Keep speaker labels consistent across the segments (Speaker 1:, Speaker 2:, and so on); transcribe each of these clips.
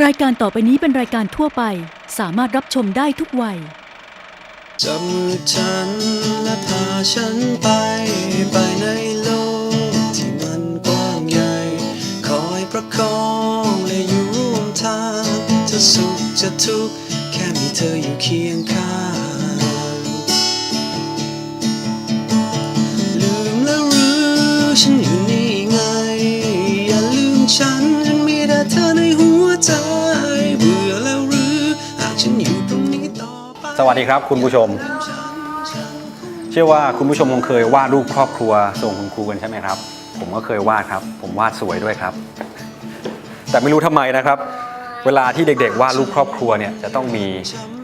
Speaker 1: รายการต่อไปนี้เป็นรายการทั่วไป สามารถรับชมได้ทุกวัย
Speaker 2: จำฉันและพาฉันไป ไปในโลกที่มันกว้างใหญ่ คอยประคองและอยู่ร่วมทางจะสุขจะทุกข์แค่มีเธออยู่เคียงข้าง
Speaker 3: สวัสดีครับคุณผู้ชม เชื่อว่าคุณผู้ชมคงเคยวาดรูปครอบครัวส่งคุณครูกันใช่ไหมครับ ผมก็เคยวาดครับ ผมวาดสวยด้วยครับ แต่ไม่รู้ทำไมนะครับ เวลาที่เด็กๆ วาดรูปครอบครัวเนี่ยจะต้องมี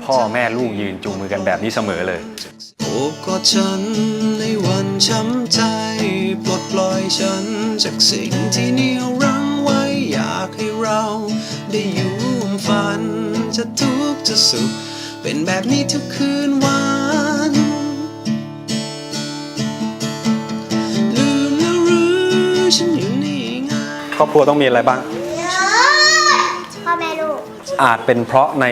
Speaker 3: พ่อแม่ลูกยืนจูงมือกันแบบนี้เสมอเลย
Speaker 2: โอบกอดฉันในวันช้ำใจปลดปล่อยฉันจากสิ่งที่เหนียวรั้งไว้อยากให้เรา ได้อยู่ฝันจะทุกข์จะสุข เป็นแบบนี้ทุกคืนวัน ลืมแล้วหรือฉันอยู่นี่ไง
Speaker 3: ครอบครัวต้องมีอะไรบ้าง
Speaker 4: พ่อแม่ลูก
Speaker 3: อาจเป็นเพราะใน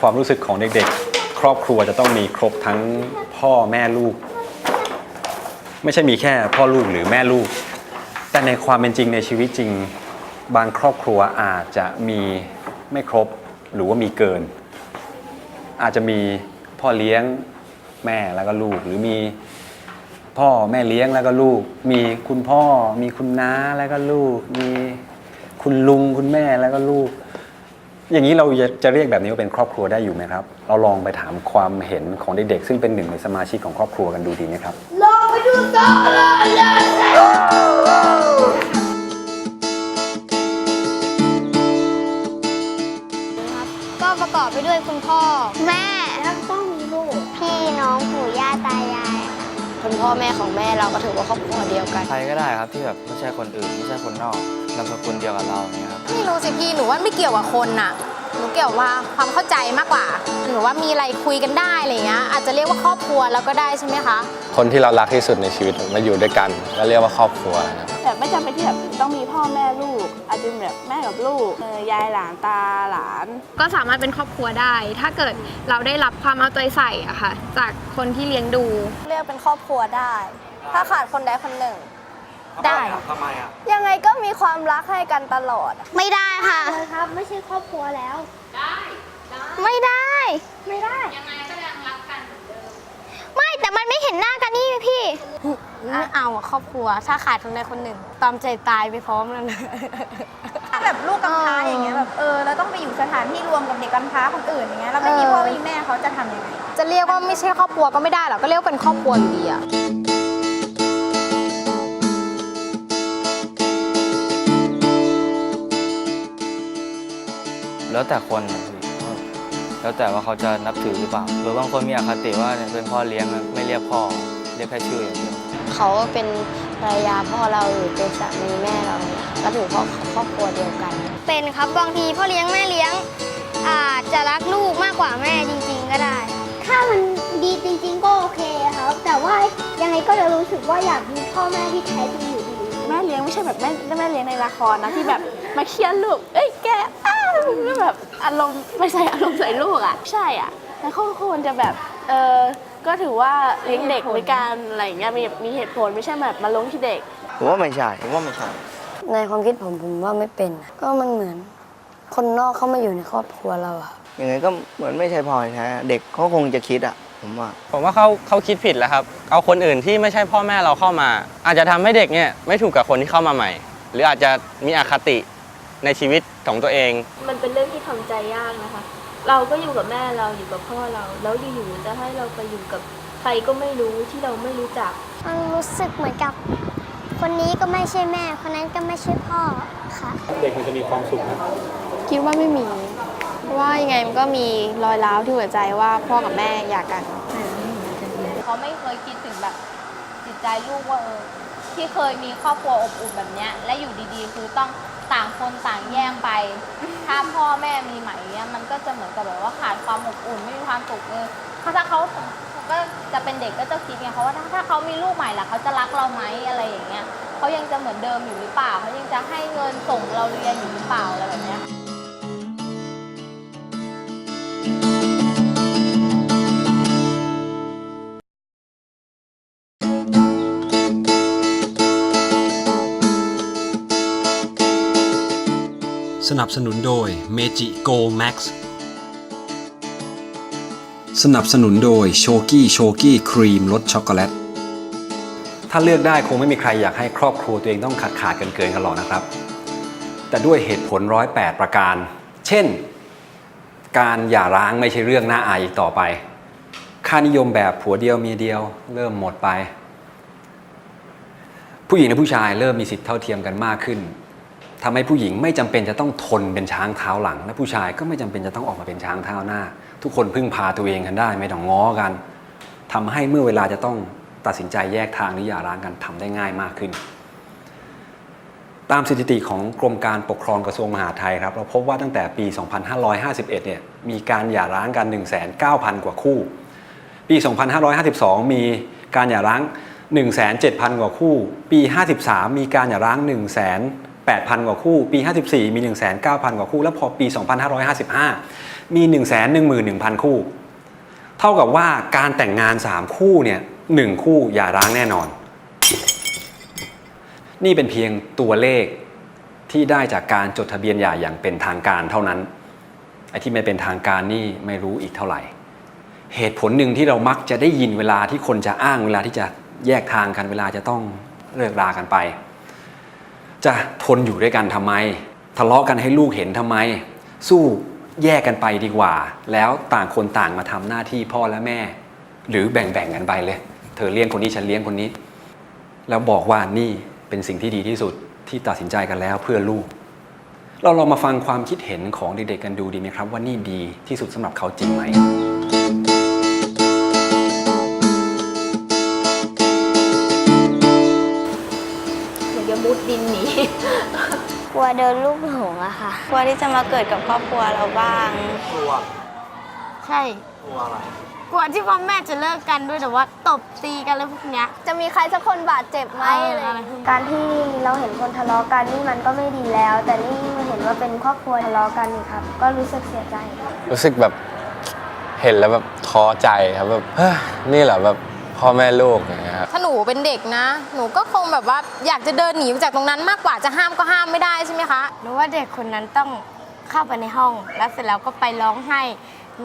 Speaker 3: ความรู้สึกของเด็กๆ ครอบครัวจะต้องมีครบทั้งพ่อแม่ลูก ไม่ใช่มีแค่พ่อลูกหรือแม่ลูก แต่ในความเป็นจริงในชีวิตจริง บางครอบครัวอาจจะมีไม่ครบหรือว่ามีเกิน อาจจะมีพ่อเลี้ยงแม่แล้วก็ลูก หรือมีพ่อแม่เลี้ยงแล้วก็ลูก มีคุณพ่อ มีคุณน้าแล้วก็ลูก มีคุณลุงคุณแม่แล้วก็ลูก อย่างนี้เราจะเรียกแบบนี้ว่าเป็นครอบครัวได้อยู่ไหมครับ เราลองไปถามความเห็นของเด็กๆซึ่งเป็นหนึ่งในสมาชิกของครอบครัวกันดูดีไหมครับ
Speaker 4: ลองไปดูต่อเลย พ่อ แม่ แล้วต้องมีลูก พี่น้องปู่ย่าตายาย
Speaker 5: คุณพ่อแม่ของแม่เราก็ถือว่าครอบครัวเดียวกัน
Speaker 6: ใครก็ได้ครับที่แบบไม่ใช่คนอื่นไม่ใช่คนนอกนามสกุลเดียวกับเราอย่างเงี้ยครับ
Speaker 7: ไม่รู้สิพี่หนูว่าไม่เกี่ยวกับคนน่ะหนูเกี่ยวว่าความเข้าใจมากกว่าหนูว่ามีอะไรคุยกันได้อะไรเงี้ยอาจจะเรียกว่าครอบครัวแล้วก็ได้ใช่ไหมคะ
Speaker 8: คนที่เรารักที่สุดในชีวิตมาอยู่ด้วยกันก็เรียกว่าครอบครัวนะครับ
Speaker 9: แบบไม่จำเป็นที่แบบต้องมีพ่อแม่ลูก อาจจะเป็นแบบแม่กับลูกเออยายหลานตาหลาน
Speaker 10: ก็สามารถเป็นครอบครัวได้ ถ้าเกิดเราได้รับความเอาใจใส่อะค่ะ จากคนที่เลี้ยงดู
Speaker 4: เรียกเป็นครอบครัวได้ ถ้าขาดคนใดคนหนึ่ง
Speaker 7: ได้
Speaker 6: ทำไมอะ
Speaker 4: ยังไงก็มีความรักให้กันตลอด
Speaker 7: ไม่ได้ค่ะ
Speaker 4: ครับ ไม่ใช่ครอบครัวแล้ว
Speaker 7: ไม่ได้
Speaker 4: ไม่ได้
Speaker 7: ไม่แต่มันไม่เห็นหน้ากันนี่พี่ ไม่เอาอะครอบครัว ถ้าขาดคนใดคนหนึ่งตามใจตายไปพร้อมกันเลย
Speaker 4: ถ้าแบบลูกกำพร้าอย่างเงี้ยแบบเออแล้วต้องไปอยู่สถานที่รวมกับเด็กกำพร้าคนอื่นอย่างเงี้ยแล้วไม่มีพ่อไม่มีแม่เขาจะทำยังไง
Speaker 7: จะเรียกว่าไม่ใช่ครอบครัวก็ไม่ได้หรอกก็เรียกว่าเป็นครอบครัวอยู่ดีอะ
Speaker 6: แล้วแต่คนนะพี่ แล้วแต่ว่าเขาจะนับถือหรือเปล่าหรือบางคนมีอคติว่าเนี่ยเป็นพ่อเลี้ยงนะไม่เรียกพ่อเรียกแค่ชื่ออย่างเดียว
Speaker 5: เขาก็เป็นภรรยาพ่อเราหรือเป็นสามีแม่เราก็ถือครอครอบครัวเดียวกัน
Speaker 4: เป็นครับบางทีพ่อเลี้ยงแม่เลี้ยงอาจจะรักลูกมากกว่าแม่จริง ๆ ก็ได้ ถ้ามันดีจริง ๆ ก็โอเคครับ แต่ว่ายังไงก็จะรู้สึกว่าอยากมีพ่อแม่ที่แท้จริงอยู่ดี
Speaker 9: แม่เลี้ยงไม่ใช่แบบแม่แม่เลี้ยงในละครนะที่แบบมาเคียนลูกเอ้ยแก อ้าวแล้วแบบอารมณ์ไม่ใส่อารมณ์ใส่ลูกอะ ใช่อะแต่เขาควรจะแบบเออก็ถือว่าเลี้ยงเด็กในการอะไรอย่างเงี้ยมีมีเหตุผลไม่ใช่แบบมาลงที่เด็ก
Speaker 6: ผมว่าไม่ใช่ผมว่าไม่ใช่
Speaker 5: ในความคิดผมผมว่าไม่เป็น ก็มันเหมือน คนนอกเข้ามาอยู่ในครอบครัวเราอะครับ
Speaker 11: ยังไงก็เหมือนไม่ใช่พ่อแท้เด็กเขาคงจะคิดอะผมว่า
Speaker 8: ผมว่าเขาเขาคิดผิดแล้วครับ เอาคนอื่นที่ไม่ใช่พ่อแม่เราเข้ามา อาจจะทำให้เด็กเนี่ยไม่ถูกกับคนที่เข้ามาใหม่ หรืออาจจะมีอคติ ในชีวิตของตัวเอง
Speaker 9: มันเป็นเรื่องที่ทำใจยากนะคะ เราก็อยู่กับแม่เราอยู่กับพ่อเรา แล้วอยู่ๆจะให้เราไปอยู่กับใครก็ไม่รู้ที่เราไม่รู้จัก
Speaker 4: มันรู้สึกเหมือนกับ คนนี้ก็ไม่ใช่แม่ คนนั้นก็ไม่ใช่พ่อค่ะ
Speaker 3: เด็กมันจะมีความสุขนะ
Speaker 10: คิดว่าไม่มี เพราะว่ายังไงมันก็มีรอยร้าวที่หัวใจว่าพ่อกับแม่อยากกัน
Speaker 7: เขาไม่เคยคิดถึงแบบจิตใจลูกว่าเออที่เคยมีครอบครัวอบอุ่นแบบเนี้ยและอยู่ดีๆ คือต้อง ต่างคนต่างแย่งไป ถ้าพ่อแม่มีใหม่เนี่ยมันก็จะเหมือนกับแบบว่าขาดความอบอุ่นไม่มีความสุขเออถ้าเขาก็จะเป็นเด็กก็จะคิดไงเขาว่าถ้าถ้าเขามีลูกใหม่ล่ะเขาจะรักเราไหมอะไรอย่างเงี้ยเขายังจะเหมือนเดิมอยู่หรือเปล่าเขายังจะให้เงินส่งเราเรียนอยู่หรือเปล่าอะไรแบบเนี้ย
Speaker 3: สนับสนุนโดย Meiji Go Max สนับสนุนโดยโชกี้โชกี้ครีมรสช็อกโกแลต ถ้าเลือกได้คงไม่มีใครอยากให้ครอบครัวตัวเองต้องขาดขาดกันเกินกันหรอกนะครับ แต่ด้วยเหตุผลร้อยแปดประการ เช่น การหย่าร้างไม่ใช่เรื่องน่าอายอีกต่อไป ค่านิยมแบบผัวเดียวเมียเดียว เริ่มหมดไป ผู้หญิงและผู้ชายเริ่มมีสิทธิเท่าเทียมกันมากขึ้น ทำให้ผู้หญิงไม่จำเป็นจะต้องทนเป็นช้างเท้าหลัง และผู้ชายก็ไม่จำเป็นจะต้องออกมาเป็นช้างเท้าหน้า ทุกคนพึ่งพาตัวเองกันได้ ไม่ต้องง้อกันทำให้เมื่อเวลาจะต้องตัดสินใจแยกทางหรือหย่าร้างกันทำได้ง่ายมากขึ้น ตามสถิติของกรมการปกครองกระทรวงมหาดไทยครับเราพบว่าตั้งแต่ปี 2551 เนี่ยมีการหย่าร้างกัน 19,000 กว่าคู่ ปี 2552 มีการหย่าร้าง 17,000 กว่าคู่ ปี 53 มีการหย่าร้าง 8,000 กว่าคู่ ปี 54 มี 19,000 กว่าคู่ แล้วพอปี 2555 มี 111,000 คู่ เท่ากับว่าการแต่งงาน 3 คู่เนี่ย1คู่หย่าร้างแน่นอน นี่เป็นเพียงตัวเลขที่ได้จากการจดทะเบียนหย่าอย่างเป็นทางการเท่านั้นไอ้ที่ไม่เป็นทางการนี่ไม่รู้อีกเท่าไหร่ เหตุผลหนึ่งที่เรามักจะได้ยินเวลาที่คนจะอ้างเวลาที่จะแยกทางกันเวลาจะต้องเลิกรากันไป จะทนอยู่ด้วยกันทำไม ทะเลาะกันให้ลูกเห็นทำไม สู้แยกกันไปดีกว่า แล้วต่างคนต่างมาทำหน้าที่พ่อและแม่ หรือแบ่งๆกันไปเลย เธอเลี้ยงคนนี้ฉันเลี้ยงคนนี้ แล้วบอกว่านี่เป็นสิ่งที่ดีที่สุดที่ตัดสินใจกันแล้วเพื่อลูก เราลองมาฟังความคิดเห็นของเด็กๆกันดูดีไหมครับ ว่านี่ดีที่สุดสำหรับเขาจริงไหม
Speaker 9: ว
Speaker 4: โดนลูกหลงอะค่ะ
Speaker 5: กลัวที่จะมาเกิดกับครอบครัวเราบ้าง
Speaker 11: กลัว
Speaker 9: ใช่
Speaker 11: กลัวอะไร
Speaker 9: กลัวที่พ่อแม่จะเลิกกันด้วยแต่ว่าตบตีกันแล้วพวกเนี้ย
Speaker 4: จะมีใครสักคนบาดเจ็บไหม
Speaker 9: เออ
Speaker 4: อะไรอย่าง
Speaker 9: อะไร
Speaker 4: เงี้ย
Speaker 9: พวกนี้
Speaker 4: การที่เราเห็นคนทะเลาะกันนี่มันก็ไม่ดีแล้ว แต่นี่มาเห็นว่าเป็นครอบครัวทะเลาะกันนี่ครับ ก็รู้สึกเสียใจ
Speaker 8: รู้สึกแบบเห็นแล้วแบบท้อใจครับแบบเฮ้ยนี่เหรอแบบ พ่อแม่ลูกอย่างเงี้ยครับ
Speaker 7: ถ้าหนูเป็นเด็กนะ หนูก็คงแบบว่าอยากจะเดินหนีจากตรงนั้นมากกว่าจะห้ามก็ห้ามไม่ได้ใช่ไหมคะ
Speaker 9: หนูว่าเด็กคนนั้นต้องเข้าไปในห้อง แล้วเสร็จแล้วก็ไปร้องไห้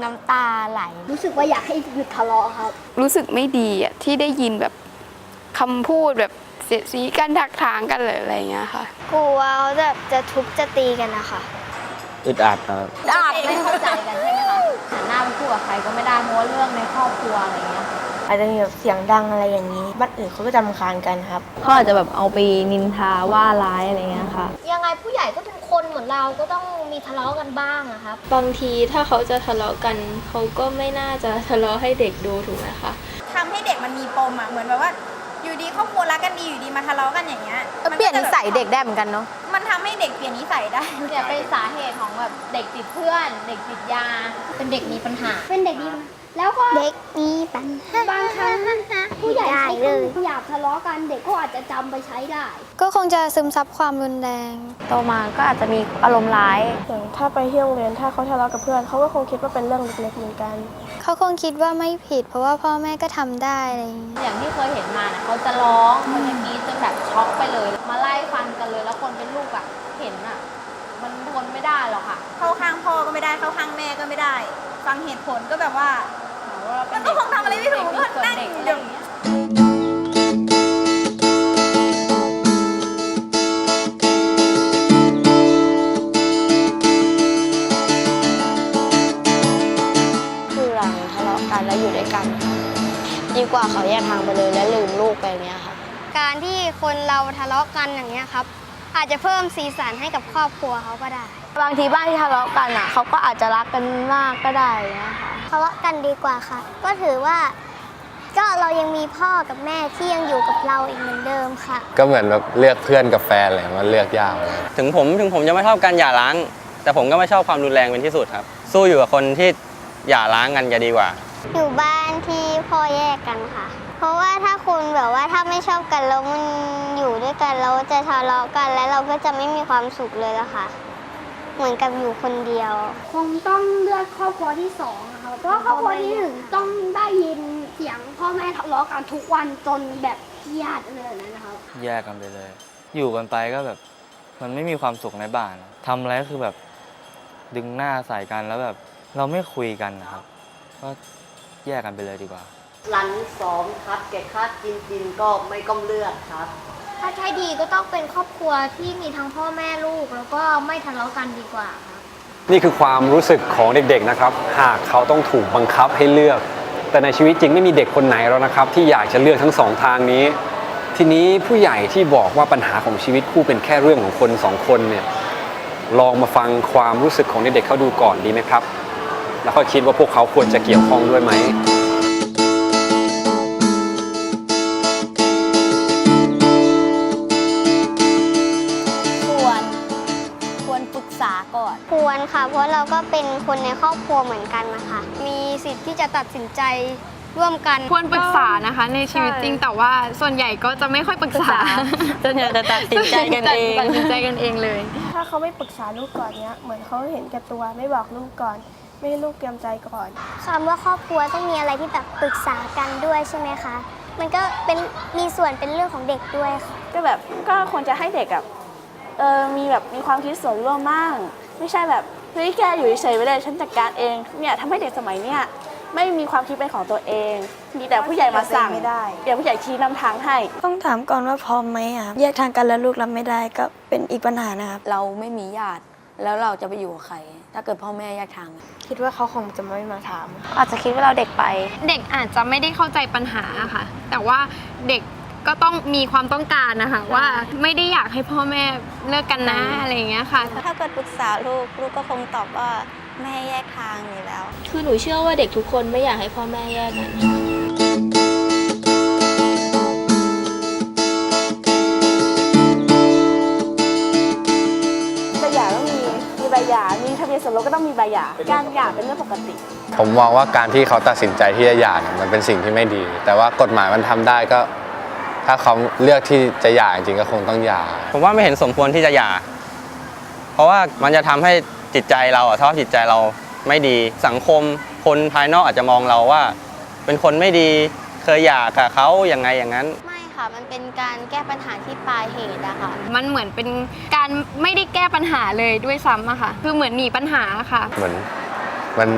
Speaker 9: น้ำตาไหล
Speaker 4: รู้สึกว่าอยากให้หยุดทะเลาะครับ
Speaker 10: รู้สึกไม่ดีอะที่ได้ยินแบบคำพูดแบบเสียดสีกันทักทางกันเลยอะไรอย่างเงี้ยค่ะ
Speaker 4: กลัวเขาจะจะทุบจะตีกันนะคะ
Speaker 8: อึดอัดครับ
Speaker 7: อาจไม่เข้าใจกันใช่ไหมคะหันหน้าไปพูดกับใครก็ไม่ได้เพราะว่าเรื่องในครอบครัวอะไรเงี้ย
Speaker 5: อาจจะมีแบบเสียงดังอะไรอย่างนี้บ้านอื่นเขาก็จะรำคาญกันครับ
Speaker 10: เขาอาจจะแบบเอาไปนินทาว่าร้ายอะไรเงี้ยค่ะ
Speaker 4: ยังไงผู้ใหญ่ก็เป็นคนเหมือนเราก็ต้องมีทะเลาะกันบ้างอะครับ
Speaker 10: บางทีถ้าเขาจะทะเลาะกันเขาก็ไม่น่าจะทะเลาะให้เด็กดูถูกไหมคะ
Speaker 12: ทำให้เด็กมันมีปมอะเหมือนแบบว่า อยู่ดีครอบครัวรักกันดีอยู่ดีมาทะเลาะกันอย่างเงี้ย
Speaker 7: เปลี่ยนนิสัยเด็กได้เหมือนกันเนาะ
Speaker 12: มันทำให้เด็กเปลี่ยนนิสัยได้
Speaker 7: เนี่ยเป็นสาเหตุของแบบเด็กติดเพื่อน เด็กติดยา เป็นเด็กมีปัญหา
Speaker 4: เป็นเด็กดี แล้วก็เด็กมีปัญหา บางครั้งผู้ใหญ่ใช้คำหยาบทะเลาะกันเด็กก็อาจจะจำไปใช้ได้
Speaker 5: ก็คงจะซึมซับความรุนแรง
Speaker 10: โตมาก็อาจจะมีอารมณ์ร้าย
Speaker 5: อย่างถ้าไปที่โรงเรียนถ้าเขาทะเลาะกับเพื่อนเขาก็คงคิดว่าเป็นเรื่องเล็กๆเหมือนกัน เขาคงคิดว่าไม่ผิด เพราะว่าพ่อแม่ก็ทำได้อะไรอย่างนี้
Speaker 7: อย่างที่เคยเห็นมาน่ะเขาจะร้องเขาจะกรีดจนแบบช็อกไปเลย มาไล่ฟันกันเลย แล้วคนเป็นลูกอะเห็นอะมันทนไม่ได้หรอกค่ะ
Speaker 12: เข้าข้างพ่อก็ไม่ได้เข้าข้างแม่ก็ไม่ได้ ฟังเหตุผลก็แบบว่า มันก็คงทำอะไรไม่ถูกก็นั่งอย่า
Speaker 7: ง
Speaker 5: คือหลังทะเลาะกันแล้วอยู่ด้วยกันค่ะดีกว่าเขาแยกทางไปเลยและลืมลูกไปเนี้ยค่ะ
Speaker 4: การที่คนเราทะเลาะกันอย่างเงี้ยครับ อาจจะเพิ่มสีสันให้กับครอบครัวเขาก็ได้
Speaker 5: บางทีบ้านที่ทะเลาะกันอะเขาก็อาจจะรักกันมากก็ได้นะคะ
Speaker 4: ทะเลาะกันดีกว่าค่ะ ก็ถือว่าก็เรายังมีพ่อกับแม่ที่ยังอยู่กับเราอีกเหมือนเดิมค่ะ
Speaker 8: ก็เหมือนแบบเลือกเพื่อนกับแฟนอะไรมันเลือกยากเลยถึงผมถึงผมจะไม่ชอบการหย่าร้าง แต่ผมก็ไม่ชอบความรุนแรงเป็นที่สุดครับ สู้อยู่กับคนที่หย่าร้างกันจะดีกว่า
Speaker 4: อยู่บ้านที่พ่อแยกกันค่ะ เพราะว่าถ้าคุณแบบว่าถ้าไม่ชอบกันแล้วมันอยู่ด้วยกันเราจะทะเลาะกันแล้วเราก็จะไม่มีความสุขเลยละค่ะ เหมือนกับอยู่คนเดียว
Speaker 13: คงต้องเลือกครอบครัวที่สองอะครับเพราะว่าครอบครัวที่หนึ่งต้องได้ยินเสียงพ่อแม่ทะเลาะกันทุกวันจนแบบเครียดเลยนะครับ
Speaker 6: แยกกันไปเลย อยู่กันไปก็แบบ มันไม่มีความสุขในบ้านทำอะไรก็คือแบบ ดึงหน้าใส่กันแล้วแบบ เราไม่คุยกันนะครับ ก็แยกกันไปเลยดีกว่า
Speaker 14: หลังสองครับแกคาดกินกินก็ไม่ก้มเลือกครับ
Speaker 4: ถ้าใช้ดีก็ต้องเป็นครอบครัวที่มีทั้งพ่อแม่ลูก แล้วก็ไม่ทะเลาะกันดีกว่าครับ
Speaker 3: นี่คือความรู้สึกของเด็กๆนะครับ หากเขาต้องถูกบังคับให้เลือก แต่ในชีวิตจริงไม่มีเด็กคนไหนแล้วนะครับ ที่อยากจะเลือกทั้งสองทางนี้ ทีนี้ผู้ใหญ่ที่บอกว่าปัญหาของชีวิตคู่เป็นแค่เรื่องของคนสองคนเนี่ยลองมาฟังความรู้สึกของเด็กๆเขาดูก่อนดีไหมครับ แล้วก็คิดว่าพวกเขาควรจะเกี่ยวข้องด้วยไหม
Speaker 4: เพราะเราก็เป็นคนในครอบครัวเหมือนกันนะคะ มีสิทธิ์ที่จะตัดสินใจร่วมกัน
Speaker 10: ควรปรึกษานะคะ ในชีวิตจริง แต่ว่าส่วนใหญ่ก็จะไม่ค่อยปรึกษา
Speaker 14: ส่วนใหญ่จะตัดสินใจกันเอง
Speaker 10: ตัดสินใจกันเองเลย
Speaker 5: ถ้าเขาไม่ปรึกษาลูกก่อนเนี้ยเหมือนเขาเห็นแก่ตัวไม่บอกลูกก่อน ไม่ให้ลูกเตรียมใจก่อน
Speaker 4: คำว่าครอบครัวต้องมีอะไรที่แบบปรึกษากันด้วยใช่ไหมคะ มันก็เป็นมีส่วนเป็นเรื่องของเด็กด้วยค่ะ
Speaker 9: ก็แบบก็ควรจะให้เด็กแบบเออมีแบบมีความคิดส่วนร่วมบ้าง ไม่ใช่แบบเฮ้ยแกอยู่เฉยๆไปเลยฉันจัดการเองเนี่ยทำให้เด็กสมัยเนี้ยไม่มีความคิดเป็นของตัวเอง มีแต่ผู้ใหญ่มาสั่ง
Speaker 12: ไม่ได้
Speaker 9: เดี๋ยวผู้ใหญ่ชี้นำทางให้
Speaker 12: ต้องถามก่อนว่าพร้อมไหมอะแยกทางกันแล้วลูกรับไม่ได้ก็เป็นอีกปัญหานะครับ
Speaker 14: เราไม่มีญาติแล้วเราจะไปอยู่กับใคร ถ้าเกิดพ่อแม่แยกทาง
Speaker 5: คิดว่าเขาคงจะไม่มาถาม
Speaker 9: อาจจะคิดว่าเราเด็กไป
Speaker 10: เด็กอาจจะไม่ได้เข้าใจปัญหาค่ะ แต่ว่าเด็ก ก็ต้องมีความต้องการนะคะว่าไม่ได้อยากให้พ่อแม่เลิกกันนะอะไรอย่างเงี้ยค่ะ
Speaker 4: ถ้าเกิดปรึกษาลูกลูกก็คงตอบว่าแม่แยกทางอยู่แล้ว
Speaker 7: คือหนูเชื่อว่าเด็กทุกคนไม่อยากให้พ่อแม่แยกกัน
Speaker 9: ใบหย่าต้องมีมีใบหย่ามีทะเบียนสมรสก็ต้องมีใบหย่าการหย่าเป็นเรื่องปกติ
Speaker 8: ผมมองว่าการที่เขาตัดสินใจที่จะหย่าเนี่ยมันเป็นสิ่งที่ไม่ดี แต่ว่ากฎหมายมันทำได้ก็ ถ้าเขาเลือกที่จะหย่าจริงๆก็คงต้องหย่า ผมว่าไม่เห็นสมควรที่จะหย่า เพราะว่ามันจะทำให้จิตใจเราอะถ้าจิตใจเราไม่ดี สังคมคนภายนอกอาจจะมองเราว่า เป็นคนไม่ดีเคยหย่ากับเขาอย่างไงอย่างนั้น
Speaker 4: ไม่ค่ะมันเป็นการแก้ปัญหาที่ปลายเหตุอะค่ะ
Speaker 10: มันเหมือนเป็นการไม่ได้แก้ปัญหาเลยด้วยซ้ำอะค่ะ คือเหมือนหนีปัญหาค่ะ
Speaker 8: เหมือนมัน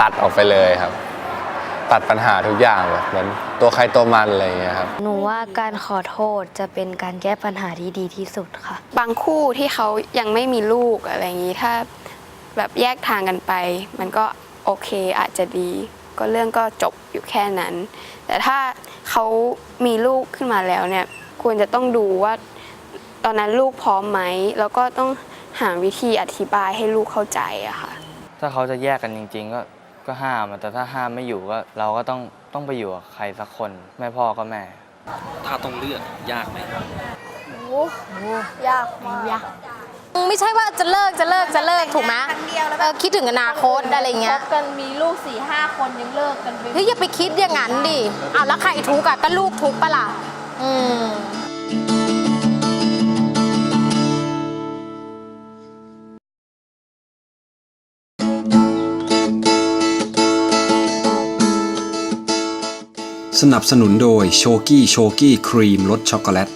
Speaker 8: ตัดออกไปเลยครับ ตัดปัญหาทุกอย่างเลยเหมือน ตัวใครตัวมันอะไรอย่างเงี้ยครับ
Speaker 14: หนูว่าการขอโทษจะเป็นการแก้ปัญหาที่ดีที่สุดค่ะ
Speaker 10: บางคู่ที่เขายังไม่มีลูกอะไรอย่างนี้ถ้าแบบแยกทางกันไป มันก็โอเคอาจจะดี ก็เรื่องก็จบอยู่แค่นั้น แต่ถ้าเขามีลูกขึ้นมาแล้วเนี่ยควรจะต้องดูว่า ตอนนั้นลูกพร้อมไหมแล้วก็ต้องหาวิธีอธิบายให้ลูกเข้าใจอะค่ะ
Speaker 6: ถ้าเขาจะแยกกันจริง ๆ ก็ก็ห้ามอะแต่ถ้าห้ามไม่อยู่ก็เราก็ต้อง ต้องไปอยู่กับใครสักคนแม่พ่อก็แม่
Speaker 2: ถ้าต้องเลือกยากไหม
Speaker 9: ยากมาก
Speaker 7: ไม่ใช่ว่าจะเลิกจะเลิกจะเลิกถูกไหมเออคิดถึงอนาคตอะไรเงี้ย
Speaker 9: คบกันมีลูกสี่ห้าคนยังเลิกกันไป
Speaker 7: เฮ้ยอย่าไปคิดอย่างนั้นดิเอาแล้วใครทุกข์อะก็ลูกทุกข์ปะล่ะอืม
Speaker 2: สนับสนุนโดยโชกี้โชกี้ครีมรสช็อกโกแลต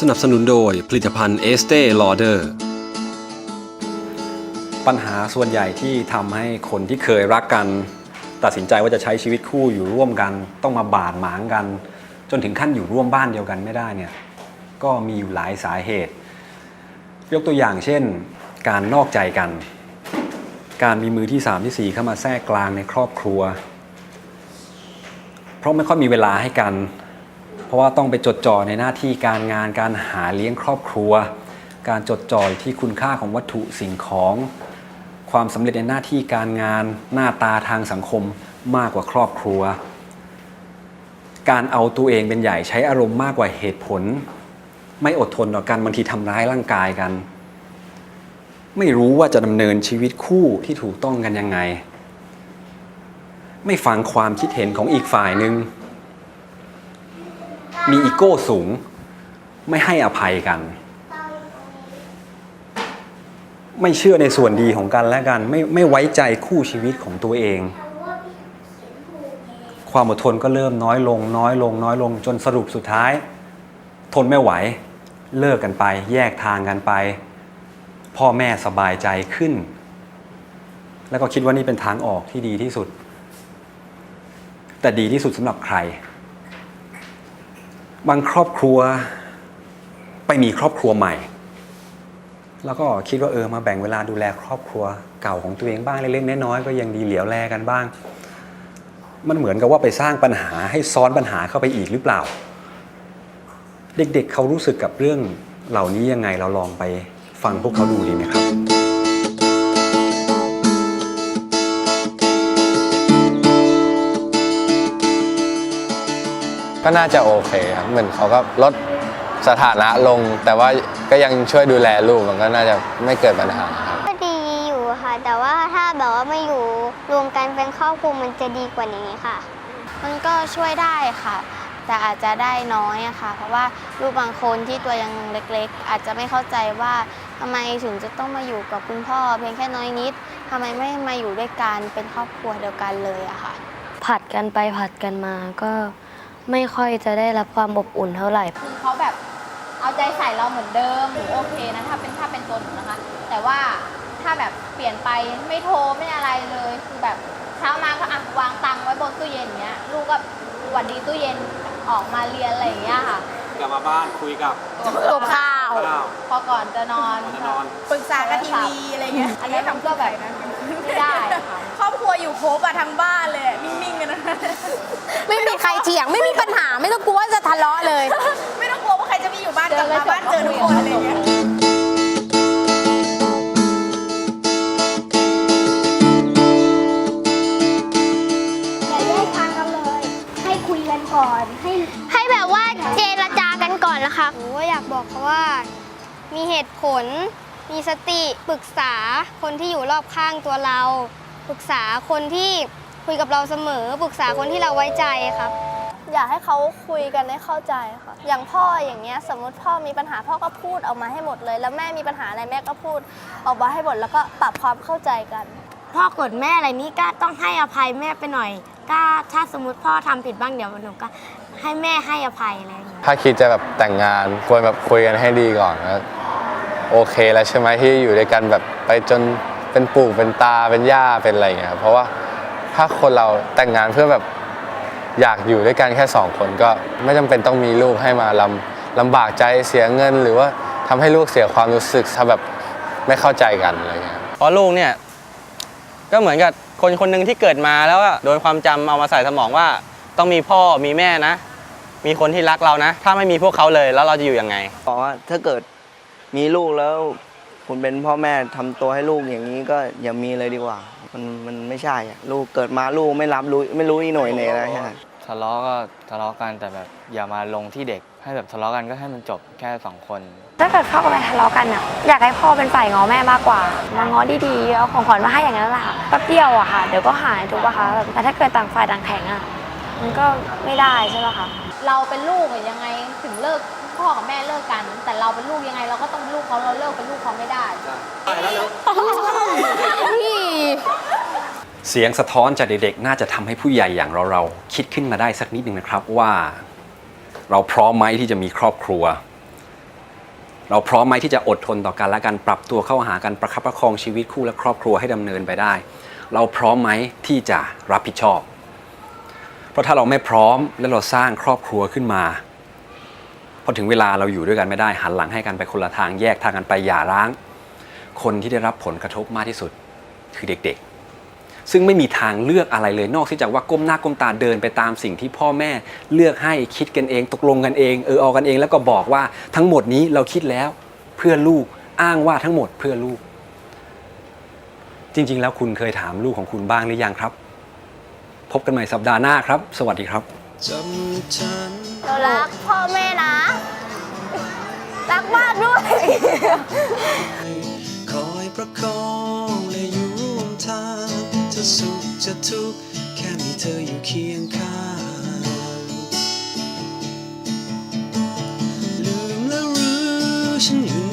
Speaker 2: สนับสนุนโดยผลิตภัณฑ์เอสเต้ลอเดอร์
Speaker 3: ปัญหาส่วนใหญ่ที่ทำให้คนที่เคยรักกัน ตัดสินใจว่าจะใช้ชีวิตคู่อยู่ร่วมกัน ต้องมาบาดหมางกัน จนถึงขั้นอยู่ร่วมบ้านเดียวกันไม่ได้เนี่ยก็มีอยู่หลายสาเหตุ ยกตัวอย่างเช่น การนอกใจกัน การมีมือที่ 3 ที่ 4 เข้ามาแทรกกลางในครอบครัว ราะไม่ค่อยมีเวลาให้กัน เพราะว่าต้องไปจดจ่อในหน้าที่การงานการหาเลี้ยงครอบครัว การจดจ่อที่คุณค่าของวัตถุสิ่งของ ความสำเร็จในหน้าที่การงานหน้าตาทางสังคมมากกว่าครอบครัว การเอาตัวเองเป็นใหญ่ใช้อารมณ์มากกว่าเหตุผล ไม่อดทนต่อกันบางทีทำร้ายร่างกายกัน ไม่รู้ว่าจะดำเนินชีวิตคู่ที่ถูกต้องกันยังไง ไม่ฟังความคิดเห็นของอีกฝ่ายหนึ่ง มีอีโก้สูง ไม่ให้อภัยกัน ไม่เชื่อในส่วนดีของกันและกัน ไม่ไม่ไว้ใจคู่ชีวิตของตัวเอง ความอดทนก็เริ่มน้อยลง น้อยลง น้อยลงจนสรุปสุดท้าย ทนไม่ไหว เลิกกันไป แยกทางกันไป พ่อแม่สบายใจขึ้น แล้วก็คิดว่านี่เป็นทางออกที่ดีที่สุด แต่ดีที่สุดสำหรับใคร บางครอบครัวไปมีครอบครัวใหม่ แล้วก็คิดว่าเออมาแบ่งเวลาดูแลครอบครัวเก่าของตัวเองบ้างเล็กๆน้อยๆก็ยังดีเหลียวแลกันบ้าง มันเหมือนกับว่าไปสร้างปัญหาให้ซ้อนปัญหาเข้าไปอีกหรือเปล่า เด็กๆเขารู้สึกกับเรื่องเหล่านี้ยังไงเราลองไปฟังพวกเขาดูดีไหมครับ
Speaker 8: ก็น่าจะโอเคครับเหมือนเขาก็ลดสถานะลง แต่ว่าก็ยังช่วยดูแลลูกมันก็น่าจะไม่เกิดปัญหาครับ
Speaker 4: ก็ดีอยู่ค่ะ แต่ว่าถ้าแบบว่าไม่อยู่รวมกันเป็นครอบครัวมันจะดีกว่านี้ค่ะ
Speaker 5: มันก็ช่วยได้ค่ะ แต่อาจจะได้น้อยอะค่ะ เพราะว่าลูกบางคนที่ตัวยังเล็กๆ อาจจะไม่เข้าใจว่าทำไมถึงจะต้องมาอยู่กับคุณพ่อ เพียงแค่น้อยนิดทำไมไม่มาอยู่ด้วยกันเป็นครอบครัวเดียวกันเลยอะค่ะ
Speaker 15: ผัดกันไปผัดกันมาก็ ไม่ค่อยจะได้รับความอบอุ่นเท่าไหร่
Speaker 7: คือเขาแบบเอาใจใส่เราเหมือนเดิมหนูโอเคนะถ้าเป็นถ้าเป็นตัวหนูนะคะ แต่ว่าถ้าแบบเปลี่ยนไปไม่โทรไม่อะไรเลยคือแบบเช้ามาก็อะวางตังค์ไว้บนตู้เย็นอย่างเงี้ยลูกก็หวัดดีตู้เย็นออกมาเรียนอะไรอย่างเงี้ยค่ะ
Speaker 3: กลับมาบ้านคุยกับ
Speaker 7: ตัวข้าวพอก่อนจะนอน
Speaker 3: จะนอน
Speaker 12: ปรึกษากับทีวีอะไรเงี้ย
Speaker 7: อันนี้ทำก็แบบ ไม่ได้ค่ะ
Speaker 12: ครอบครัวอยู่ครบอะทั้งบ้านเลยอะนิ่งๆกันนะ
Speaker 9: ไม่มีใครเถียงไม่มีปัญหาไม่ต้องกลัวว่าจะทะเลาะเลย
Speaker 12: ไม่ต้องกลัวว่าใครจะไม่อยู่บ้านกลับมาบ้านเจอทุกคนอะไรเงี้ย
Speaker 13: อย่าแยกทางกันเลย ให้คุยกันก่อน ให้
Speaker 4: ให้แบบว่าเจรจากันก่อนนะคะ หนูว่าอยากบอกเขาว่า มีเหตุผล มีสติปรึกษาคนที่อยู่รอบข้างตัวเรา ปรึกษาคนที่คุยกับเราเสมอ ปรึกษาคนที่เราไว้ใจครับ
Speaker 5: อยากให้เขาคุยกันให้เข้าใจค่ะ อย่างพ่ออย่างเงี้ยสมมติพ่อมีปัญหาพ่อก็พูดออกมาให้หมดเลย แล้วแม่มีปัญหาอะไรแม่ก็พูด ออกมาให้หมดแล้วก็ปรับความเข้าใจกัน
Speaker 15: พ่อกดแม่อะไรนี่ก็ต้องให้อภัยแม่ไปหน่อยก็ถ้าสมมติพ่อทำผิดบ้างเดี๋ยวหนูก็ให้แม่ให้อภัยอะไรอย่างเงี้ย
Speaker 8: ถ้าคิดจะแบบแต่งงานควรแบบคุยกันให้ดีก่อนนะ โอเคแล้วใช่ไหมที่อยู่ด้วยกันแบบไปจนเป็นปู่เป็นตาเป็นย่าเป็นอะไรอย่างเงี้ยครับเพราะว่าถ้าคนเราแต่งงานเพื่อแบบอยากอยู่ด้วยกันแค่สองคนก็ไม่จำเป็นต้องมีลูกให้มาลำลำบากใจเสียเงิน หรือว่าทำให้ลูกเสียความรู้สึกถ้าแบบไม่เข้าใจกันอะไรเงี้ย
Speaker 6: เพราะลูกเนี่ยก็เหมือนกับคนคนหนึ่งที่เกิดมาแล้วก็โดนความจำเอามาใส่สมองว่า ต้องมีพ่อมีแม่นะ มีคนที่รักเรานะ ถ้าไม่มีพวกเขาเลยแล้วเราจะอยู่ยังไง
Speaker 11: บอกว่าถ้าเกิด มีลูกแล้ว คุณเป็นพ่อแม่ทำตัวให้ลูกอย่างนี้ก็อย่ามีเลยดีกว่า มันมันไม่ใช่อะลูกเกิดมาลูกไม่รับรู้ไม่รู้อีหน่วยเนี่ยอะไรใช่ไหม
Speaker 6: ทะเลาะก็ทะเลาะกันแต่แบบอย่ามาลงที่เด็ก ให้แบบทะเลาะกันก็ให้มันจบแค่สองคน
Speaker 15: ถ้าเกิดพ่อกับแม่ทะเลาะกันอะอยากให้พ่อเป็นฝ่ายง้อแม่มากกว่ามาง้อดีๆเอาของขวัญมาให้อย่างนั้นแหละค่ะแป๊บเดียวอะค่ะ เดี๋ยวก็หายถูกป่ะคะแบบแต่ถ้าเกิดต่างฝ่ายต่างแข็งอะมันก็ไม่ได้ใช่ป่ะคะ
Speaker 7: เราเป็นลูกอะยังไงถึงเลิก พ่อกับแม่เลิกกัน แต่เราเป็นลูกยังไง เราก็ต้องเป็นลูกเขาเราเลิกเป็นลูกเขาไม่ได้
Speaker 3: เสียงสะท้อนจากเด็กๆ น่าจะทำให้ผู้ใหญ่อย่างเราเราๆคิดขึ้นมาได้สักนิดหนึ่งนะครับว่า เราพร้อมไหมที่จะมีครอบครัว เราพร้อมไหมที่จะอดทนต่อกันและกันปรับตัวเข้าหากันประคับประคองชีวิตคู่และครอบครัวให้ดำเนินไปได้ เราพร้อมไหมที่จะรับผิดชอบ เพราะถ้าเราไม่พร้อมและเราสร้างครอบครัวขึ้นมา พอถึงเวลาเราอยู่ด้วยกันไม่ได้หันหลังให้กันไปคนละทางแยกทางกันไปหย่าร้าง คนที่ได้รับผลกระทบมากที่สุดคือเด็กๆ ซึ่งไม่มีทางเลือกอะไรเลยนอกจากว่าก้มหน้าก้มตาเดินไปตามสิ่งที่พ่อแม่เลือกให้คิดกันเอง ตกลงกันเองเออเอากันเอง แล้วก็บอกว่าทั้งหมดนี้เราคิดแล้วเพื่อลูกอ้างว่าทั้งหมดเพื่อลูก จริง ๆ แล้วคุณเคยถามลูกของคุณบ้างหรือยังครับ พบกันใหม่สัปดาห์หน้าครับ สวัสดีครับ
Speaker 2: จำฉัน
Speaker 5: เรารักพ่อแม่นะ รักบ้านด้วย
Speaker 2: คอยประคองและอยู่ร่วมทางจะสุขจะทุกข์แค่มีเธออยู่เคียงข้าง ลืมแล้วหรือฉันอยู่